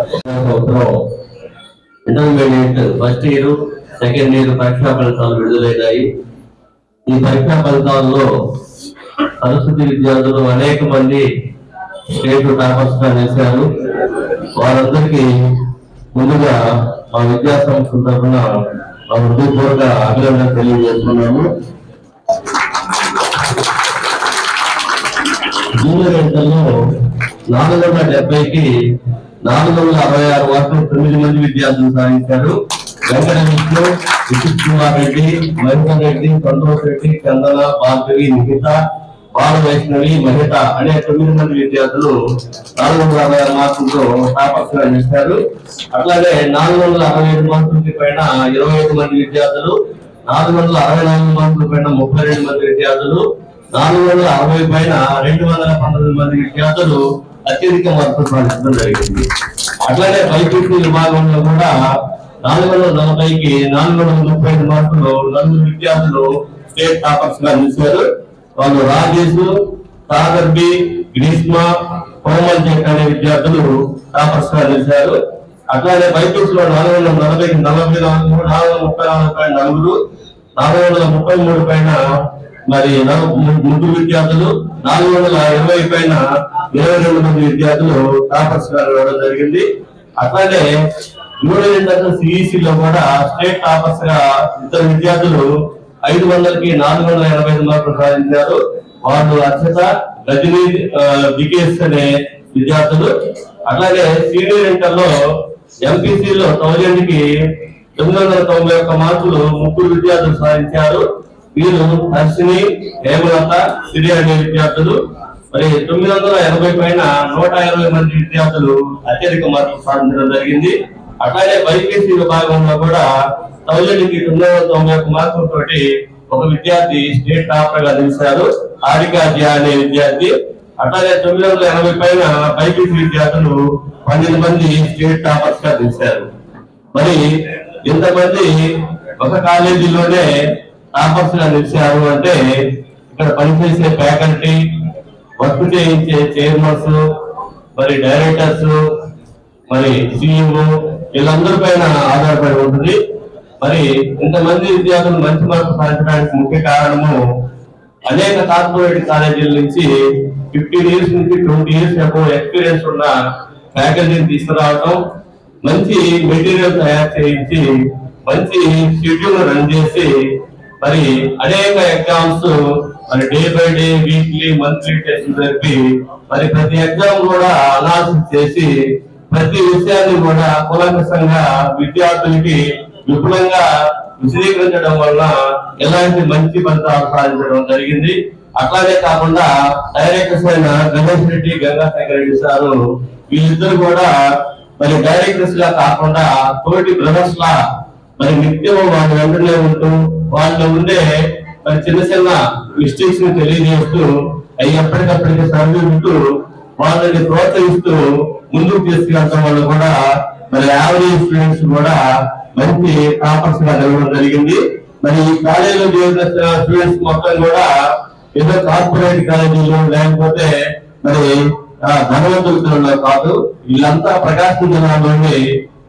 సంవత్సరం intermediate first year second year పరీక్షా ఫలితాలు విడుదలైనాయి. ఈ పరీక్షా ఫలితాల్లో సరస్వతి విద్యార్థులు అనేక మంది స్టేట్ టాపర్స్గా నిలిచారు వారందరికీ ముందుగా మా విద్యా సంస్థ తరఫున మా హృదయపూర్వక అభినందన తెలియజేస్తున్నాము. జూనియర్ ఇంటర్లో నాలుగు వందల డెబ్బైకి నాలుగు వందల అరవై ఆరు వరకు తొమ్మిది మంది విద్యార్థులు సాధించారు. వెంకట విష్ణు విద్యుత్ కుమార్ రెడ్డి మహిళన్ రెడ్డి సంతోష్ రెడ్డి చందన భార్గవి నిఖిత బాల వైష్ణవి మహిత అనే తొమ్మిది మంది విద్యార్థులు నాలుగు వందల అరవై ఆరు మార్కులతో టాపర్స్గా నిలిచారు అట్లాగే నాలుగు వందల అరవై ఐదు మార్కులకి పైన ఇరవై ఐదు మంది విద్యార్థులు నాలుగు వందల అరవై నాలుగు మార్కుల పైన ముప్పై రెండు మంది విద్యార్థులు నాలుగు వందల అరవై పైన రెండు వందల పంతొమ్మిది మంది విద్యార్థులు అత్యధిక మార్కులు సాధించడం జరిగింది. అట్లాగే బైపీసీ విభాగంలో కూడా నాలుగు వందల నలభైకి నాలుగు వందల ముప్పై ఐదు మార్కులు నలుగురు విద్యార్థులు స్టేట్ టాపర్స్గా నిలిచారు వాళ్ళు రాజేష్ సాగర్ బి గ్రీష్మ కోమల్ జట్ అనే విద్యార్థులు టాపర్స్గా నిలిచారు అట్లాగే లో నాలుగు వందల నలభై నలభై నాలుగు నాలుగు వందల ముప్పై నాలుగు పైన నలుగురు నాలుగు వందల ముప్పై మూడు పైన మరి నలు- ముగ్గురు విద్యార్థులు నాలుగు వందల ఇరవై పైన ఇరవై రెండు మంది విద్యార్థులు టాపర్స్గా రావడం జరిగింది. అట్లానే యూనియన్ ఇంటర్నల్ సిఈసి లో కూడా స్టేట్ టాపర్స్గా ఇద్దరు విద్యార్థులు ఐదు వందలకి నాలుగు వందల ఎనభై ఐదు మార్కులు సాధించారు. వాళ్ళు అర్చత రజనీ బికేస్ వికేష్ అనే విద్యార్థులు. అట్లాగే సీనియర్ ఇంటర్లో ఎంపీసీలో థౌజండ్కి తొమ్మిది వందల తొంభై ఒక్క మార్కులు ముగ్గురు విద్యార్థులు సాధించారు. వీరు హర్షిని హేమలత సిరి అనే విద్యార్థులు. మరి తొమ్మిది వందల ఎనభై పైన నూట ఇరవై మంది విద్యార్థులు అత్యధిక మార్కులు సాధించడం జరిగింది. అట్లాగే బైపీసీ విభాగంలో కూడా థౌజండ్కి తొమ్మిది వందల తొంభై ఒక్క మార్కులతోటి ఒక విద్యార్థి స్టేట్ టాపర్గా నిలిచారు. హారికాజ్య అనే విద్యార్థి. అట్లాగే తొమ్మిది వందల ఎనభై పైన బైపీసీ విద్యార్థులు పన్నెండు మంది స్టేట్ టాపర్స్గా నిలిచారు. మరి ఇంతమంది ఒక కాలేజీలోనే టాపర్స్గా నిలిచారు అంటే ఇక్కడ పనిచేసే ఫ్యాకల్టీ వర్క్ చేయించే చైర్మన్స్ మరి డైరెక్టర్స్ మరి సిఇఓ వీళ్ళందరి పైన ఆధారపడి ఉంటుంది. మరి ఇంతమంది విద్యార్థులు మంచి మార్కులు సాధించడానికి ముఖ్య కారణము అనేక కార్పొరేట్ కాలేజీల నుంచి ఫిఫ్టీన్ ఇయర్స్ నుంచి ట్వంటీ ఇయర్స్ ఎక్కువ ఎక్స్పీరియన్స్ ఉన్న ఫ్యాకల్టీని తీసుకురావటం మంచి మెటీరియల్ తయారు చేయించి మంచి షెడ్యూల్ రన్ చేసి మరి అనేక ఎగ్జామ్స్ మరి day by day weekly monthly test జరిపి మరి ప్రతి ఎగ్జామ్ కూడా అనాలిసిస్ చేసి ప్రతి విషయాన్ని కూడా కూలంకషంగా విద్యార్థులకి విపులంగా విశదీకరించడం వల్ల ఎలాంటి మంచి ఫలితాలు సాధించడం జరిగింది. అట్లానే కాకుండా డైరెక్టర్స్ అయిన గణేష్ రెడ్డి గంగాశేఖర్ రెడ్డి సారు వీళ్ళిద్దరు కూడా మరి డైరెక్టర్స్గా కాకుండా తోటి బ్రదర్స్ లా మరి నిత్యం వాళ్ళ వెంటనే ఉంటూ వాళ్ళు ఉండే మరి చిన్న చిన్న మిస్టేక్స్ని తెలియజేస్తూ అవి ఎప్పటికప్పటికి సరిదిద్దుతూ వాళ్ళని ప్రోత్సహిస్తూ ముందుకు తీసుకెళ్ళడం వల్ల కూడా మరి యావరేజ్ స్టూడెంట్స్ కూడా మంచి టాపర్స్గా జరగడం జరిగింది. మరి ఈ కాలేజీలో చేసిన స్టూడెంట్స్ మొత్తం కూడా ఏదో కార్పొరేట్ కాలేజీలో లేకపోతే మరి ఆ, ధనవంతులు కాదు. వీళ్ళంతా ప్రకాశం జిల్లాలోని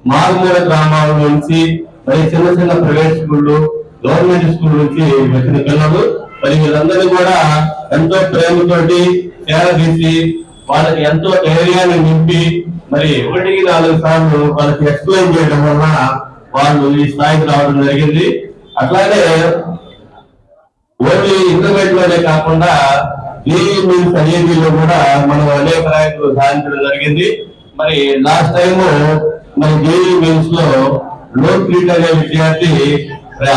మారుమూల గ్రామాల నుంచి మరి చిన్న చిన్న ప్రైవేట్ స్కూళ్ళు గవర్నమెంట్ స్కూల్ నుంచి వచ్చిన పిల్లలు మరి వీళ్ళందరూ కూడా ఎంతో ప్రేమతోటి తీసి వాళ్ళకి ఎంతో ధైర్యాన్ని నింపి మరి ఒకటికి నాలుగు సార్లు వాళ్ళకి ఎక్స్ప్లెయిన్ చేయడం వల్ల వాళ్ళు ఈ స్థాయికి రావడం జరిగింది. అట్లాగే ఓన్లీ ఇంటర్మీడియట్లోనే కాకుండా జేఈ మీన్స్ ఐఐటీలో కూడా మనం అనేక ర్యాంకులు సాధించడం జరిగింది. మరి లాస్ట్ టైం మరి జేఈ మీన్స్లో లోక్ క్రీట్ అనే విద్యార్థి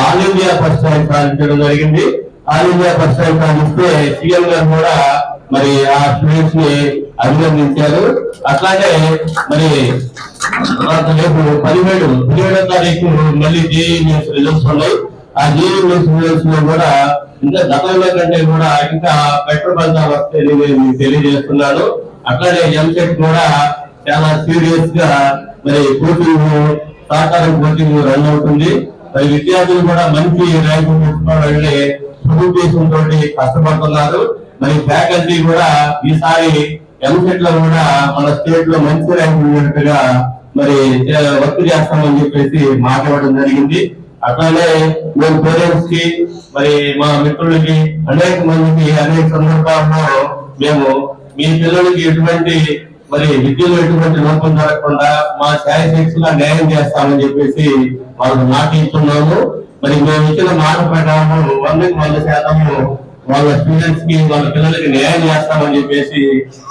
ఆల్ ఇండియా ఫస్ట్ ర్యాంక్ సాధించడం జరిగింది. ఆల్ ఇండియా ఫస్ట్ ర్యాంక్ సాధిస్తే సీఎం గారు కూడా మరి ఆ స్టూడెంట్స్ని అభినందించారు. అట్లాగే మరి రేపు పదిహేడు పదిహేడో తారీఖు మళ్ళీ జేఈ న్యూస్ రిజల్ట్స్ ఉన్నాయి. ఆ జేఈ న్యూస్ రిజల్ట్స్లో కూడా ఇంకా గతంలో కంటే కూడా ఇంకా బెటర్ ఫలితాలు వస్తాయని నేను మీకు తెలియజేస్తున్నాను అట్లాగే ఎంసెట్ కూడా చాలా సీరియస్గా మరి కోచింగ్ సహకారం కోచింగ్ రన్ అవుతుంది. మరి విద్యార్థులు కూడా మంచి ర్యాంకు తెచ్చుకోవాలని సదుద్దేశంతో కష్టపడుతున్నారు. మరి ఫ్యాకల్టీ కూడా ఈసారి ఎంసెట్లో కూడా మన స్టేట్లో మంచి ర్యాంక్ ఉన్నట్టుగా మరి వర్క్ చేస్తామని చెప్పేసి మాట్లాడడం జరిగింది. అట్లానే మేము పేరెంట్స్కి మరి మా మిత్రులకి అనేక మందికి అనేక సందర్భాల్లో మేము మీ పిల్లలకి ఎటువంటి మరి విద్యలో ఎటువంటి లోపం జరగకుండా మా శారీరక న్యాయం చేస్తామని చెప్పేసి వాళ్ళకి మాట ఇస్తున్నాము. మరి మేము ఇచ్చిన మాట ప్రకారం వందకి వంద శాతము వాళ్ళ స్టూడెంట్స్కి వాళ్ళ పిల్లలకి న్యాయం చేస్తామని చెప్పేసి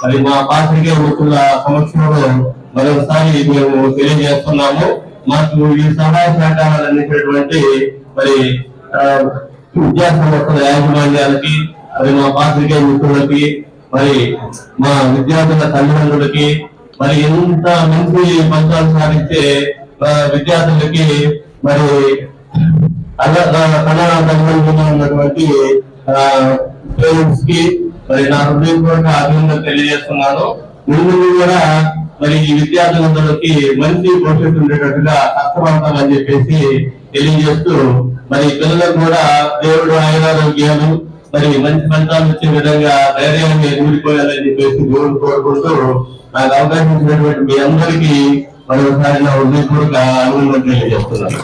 మరి మా పాత్రికే వస్తున్న సంవత్సరంలో మరొకసారి మేము తెలియజేస్తున్నాము. మాకు ఈ సహాయ సహకారాలు అందించినటువంటి మరి విద్యా సంస్థల యాజమాన్యాలకి మరి మా పాత్రికే మిత్రులకి మరి మా విద్యార్థుల తల్లిదండ్రులకి మరి ఎంత మంచి ఫలితాలు సాధించే విద్యార్థులకి మరి కన్నడ తల్లిదండ్రులుగా ఉన్నటువంటి పేరెంట్స్కి మరి నా హృదయపూర్వక అభినందన తెలియజేస్తున్నాను. ముందు కూడా మరి ఈ విద్యార్థులందరికీ మంచి భవిష్యత్తు ఉండేటట్టుగా కష్టపడతామని చెప్పేసి తెలియజేస్తూ మరి పిల్లలకు కూడా దేవుడు ఆయురారోగ్యాలు మరి మంచి ఫలితాలు వచ్చే విధంగా ధైర్యాన్ని ఎదుర్కోవాలని చెప్పేసి దేవుడు కోరుకుంటూ నాకు అవకాశం ఇచ్చినటువంటి మీ అందరికీ మరొకసారి నా హృదయపూర్వక అభినందన తెలియజేస్తున్నాను.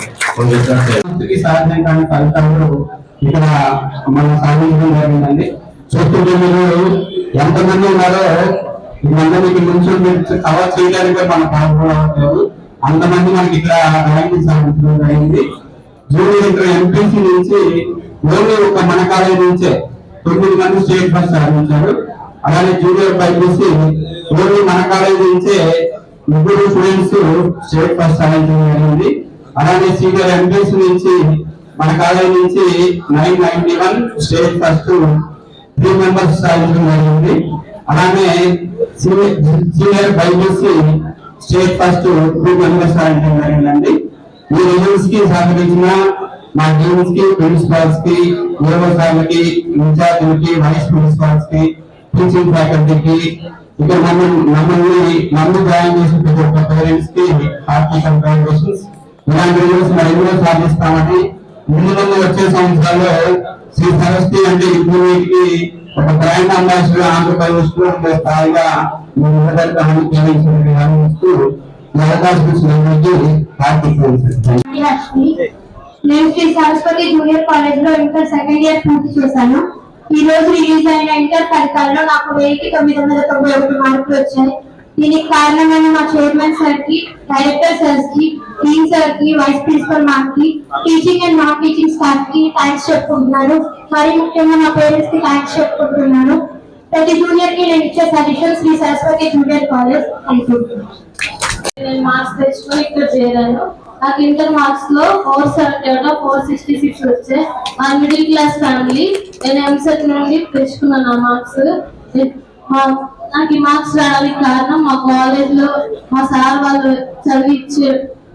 సాధ్యం కాని ఫలితాలు ఇక్కడ మనం సాధించడం జరిగిందండి చూస్తుంటే మీరు ఎంతమంది ఉన్నారో వీళ్ళందరికీ నుంచి కవర్ చేయడానికి మనం పాల్గొనట్లేదు అంతమంది మనకి ఇక్కడ ర్యాంకింగ్ సాధించడం జరిగింది. జూనియర్ ఇంటర్ ఎంపీసీ నుంచి ఓన్లీ ఒక మన కాలేజ్ నుంచే తొమ్మిది మంది స్టేట్ ఫస్ట్ సాధించారు. అలానే జూనియర్ బైపీసీ ఓన్లీ మన కాలేజ్ నుంచే ముగ్గురు స్టూడెంట్స్ స్టేట్ ఫస్ట్ సాధించడం జరిగింది. అలానే సీనియర్ ఎంపీసీ నుంచి మన కాలేజ్ నుంచి nine ninety one state first three members సాధించడం జరిగింది. అలానే senior senior BiPC state first two members సాధించడం జరిగిందండి. ఈ రిజల్ట్స్కి సహకరించిన మా టీమ్స్కి ప్రిన్సిపాల్స్కి ఏవో సార్లకి ఇన్ఛార్జీలకి వైస్ ప్రిన్సిపాల్స్కి టీచింగ్ ఫ్యాకల్టీకి ఇక్కడ మమ్మల్ని మమ్మల్ని నన్ను జాయిన్ చేసిన ప్రతి ఒక్క పేరెంట్స్కి హార్టీ కంగ్రాచులేషన్స్. ఇలాంటి రిజల్ట్స్ మరెన్నో సాధిస్తామని ముందు ముందు వచ్చే సంవత్సరాల్లో శ్రీ సరస్వతి అంటే ఇప్పుడు ఒక బ్రాండ్ అంబాసిడర్ ఆంధ్రప్రదేశ్లో ఉండే స్థాయిగా మేము అవకాశం ఇచ్చినందుకు హార్టీ నేను శ్రీ సరస్వతి జూనియర్ కాలేజ్లో ఇంటర్ సెకండ్ ఇయర్ పూర్తి చేశాను. ఈ రోజు రిలీజ్ అయిన ఇంటర్ ఫలితాల్లో నాకు వెయ్యికి తొమ్మిది వందల తొంభై ఒకటి మార్కులు వచ్చాయి. దీనికి కారణమైన మా చైర్మన్ సార్కి డైరెక్టర్ సార్కి డీన్ సార్కి వైస్ ప్రిన్సిపల్ మ్యామ్కి టీచింగ్ అండ్ నాన్ టీచింగ్ స్టాఫ్కి థ్యాంక్స్ చెప్పుకుంటున్నాను. మరి ముఖ్యంగా మా పేరెంట్స్కి థ్యాంక్స్ చెప్పుకుంటున్నాను. ప్రతి జూనియర్కి నేను ఇచ్చే suggestion Shri Saraswati junior college అనుకుంటున్నాను. నేను మార్క్స్ తెచ్చుకొని ఇక్కడ చేరాను. నాకు inter మార్క్స్లో four seventy out four sixty six వచ్చాయి. మా మిడిల్ క్లాస్ ఫ్యామిలీ నేను ఎంసెట్ నుండి తెచ్చుకున్నాను ఆ మార్క్స్. మా నాకు ఈ మార్క్స్ రావడానికి కారణం మా కాలేజ్లో మా సార్ వాళ్ళు చదివించే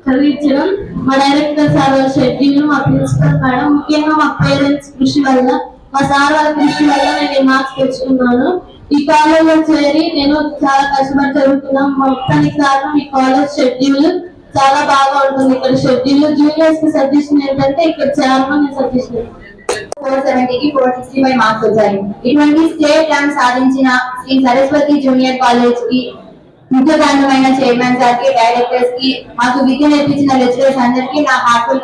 చదివించడం మా డైరెక్టర్ సార్ వాళ్ళ షెడ్యూల్ మా ప్రిన్సిపల్ మేడం ముఖ్యంగా మా పేరెంట్స్ కృషి వల్ల మా సార్ వాళ్ళ కృషి వల్ల నేను మార్క్స్ తెచ్చుకున్నాను. ఈ కాలేజ్లో చేరి నేను చాలా కష్టపడి చదువుతున్నాం. మొత్తానికి కారణం ఈ కాలేజ్ షెడ్యూల్ చాలా బాగా ఉంటుంది. ఇక్కడ షెడ్యూల్ జూనియర్స్కి సజెషన్ ఏంటంటే ఇక్కడ చేరమని సజెషన్ ఫోర్ సెవెంటీకి ఫోర్ సిక్స్టీ ఫైవ్ మార్క్స్ వచ్చాయి. ఇటువంటి స్టేట్ ర్యాంక్ సాధించిన శ్రీ సరస్వతి జూనియర్ కాలేజ్కి ముఖ్యకారణమైన చైర్మన్ సార్కి డైరెక్టర్స్కి మాకు విద్య నేర్పించిన లెక్చరర్స్ అందరికీ నా హార్ట్ఫుల్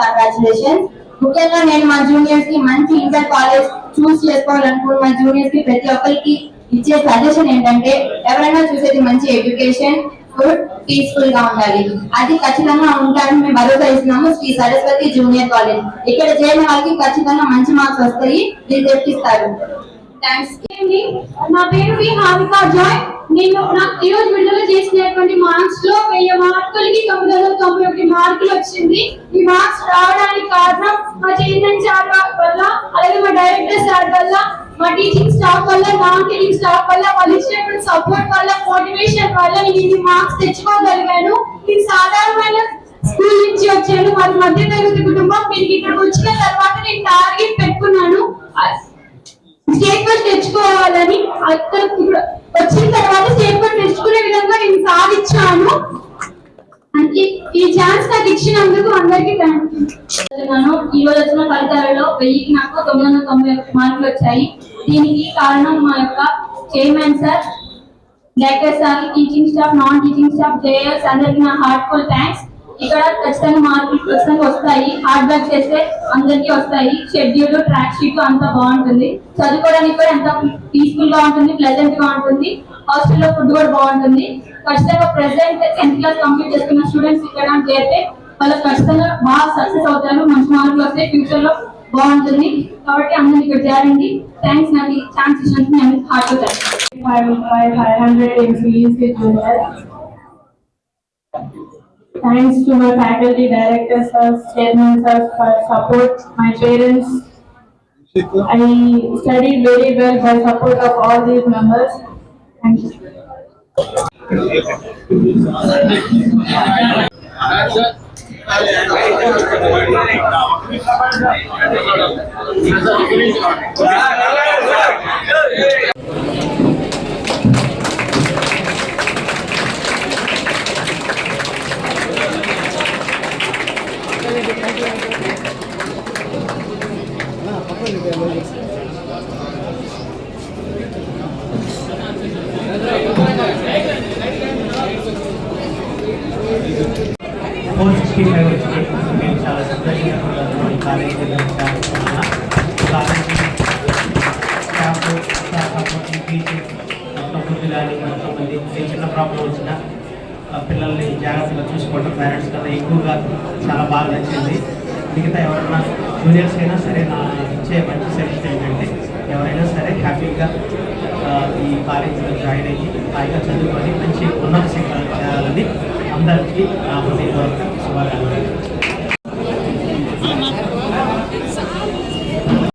ముఖ్యంగా నేను మా జూనియర్స్కి మంచి ఇంటర్ కాలేజ్ చూస్ చేసుకోవాలనుకున్న మా జూనియర్స్కి ప్రతి ఒక్కరికి ఇచ్చే సజెషన్ ఏంటంటే ఎవరైనా చూసేది మంచి ఎడ్యుకేషన్ ఫుడ్ పీస్ఫుల్గా ఉండాలి. అది ఖచ్చితంగా ఉంటారని మేము భరోసా ఇస్తున్నాము శ్రీ సరస్వతి జూనియర్ కాలేజ్. ఇక్కడ చేరిన వాళ్ళకి ఖచ్చితంగా మంచి మార్క్స్ వస్తాయి. మీరు తెప్పిస్తారు. థ్యాంక్స్ నా పేరు వి హారిక జాయ్. నేను నాకు ఈ రోజు విడుదల చేసినటువంటి మార్క్స్లో వెయ్యి మార్కులకి తొమ్మిది వందల తొంభై ఒకటి మార్కులు వచ్చింది. ఈ మార్క్స్ రావడానికి కారణం మా చైర్మన్ సార్ వల్ల అలాగే మా డైరెక్టర్ సార్ వల్ల మా టీచింగ్ స్టాఫ్ వల్ల నాన్ టీచింగ్ స్టాఫ్ వల్ల వాళ్ళు ఇచ్చినటువంటి సపోర్ట్ వల్ల మోటివేషన్ వల్ల నేను ఇన్ని మార్క్స్ తెచ్చుకోగలిగాను. ఇది సాధారణమైన స్కూల్ నుంచి వచ్చాను. మాది మధ్య తరగతి కుటుంబం. మీరు ఇక్కడికి వచ్చిన తర్వాత నేను టార్గెట్ పెట్టుకున్నాను. అక్కడ వచ్చిన తర్వాత స్టేట్మెంట్ తెచ్చుకునే విధంగా నేను సాధించాను. ఈ ఛాన్స్ నాకు ఇచ్చినందుకు అందరికీ థ్యాంక్ యూ ఈ రోజు వచ్చిన ఫలితాలలో వెయ్యికి నాకు తొమ్మిది వందల తొంభై మార్కులు వచ్చాయి. దీనికి కారణం మా యొక్క chairman sir director sir teaching staff non teaching staff JS అందరికి నా హార్ట్ఫుల్ థ్యాంక్స్ ఇక్కడ ఖచ్చితంగా మార్కులు ఖచ్చితంగా వస్తాయి. హార్డ్ వర్క్ చేస్తే అందరికీ వస్తాయి. షెడ్యూల్ ట్రాక్ షీట్ అంతా బాగుంటుంది. చదువుకోవడానికి కూడా ఎంత పీస్ఫుల్గా ఉంటుంది ప్లెజెంట్గా ఉంటుంది. హాస్టల్లో ఫుడ్ కూడా బాగుంటుంది. ఖచ్చితంగా ప్రెసెంట్ టెన్త్ క్లాస్ కంప్లీట్ చేసుకున్న స్టూడెంట్స్ ఇక్కడ చేరితే వాళ్ళకి ఖచ్చితంగా బాగా సక్సెస్ అవుతారు. మంచి మార్కులు వస్తే ఫ్యూచర్లో బాగుంటుంది కాబట్టి అందరూ ఇక్కడ చేరండి థ్యాంక్స్ నాకు ఛాన్స్ ఇచ్చినందుకు నేను heart five five five hundred in CEC junior. Thanks to my faculty, directors, sirs, chairman, sirs for support, my parents. I studied very well by support of all these members. Thank you. ఫోర్ పిల్లల్ని జాగ్రత్తగా చూసుకోవడం parents కన్నా ఎక్కువగా చాలా బాగా నచ్చింది. మిగతా ఎవరైనా జూనియర్స్ అయినా సరే నా ఇచ్చే మంచి సజెషన్ ఏంటంటే ఎవరైనా సరే హ్యాపీగా ఈ కాలేజీలో జాయిన్ అయ్యి హాయిగా చదువుకొని మంచి ఉన్నత శిక్షణ చేయాలని అందరికీ నా హృదయపూర్వక శుభాకాంక్షలు.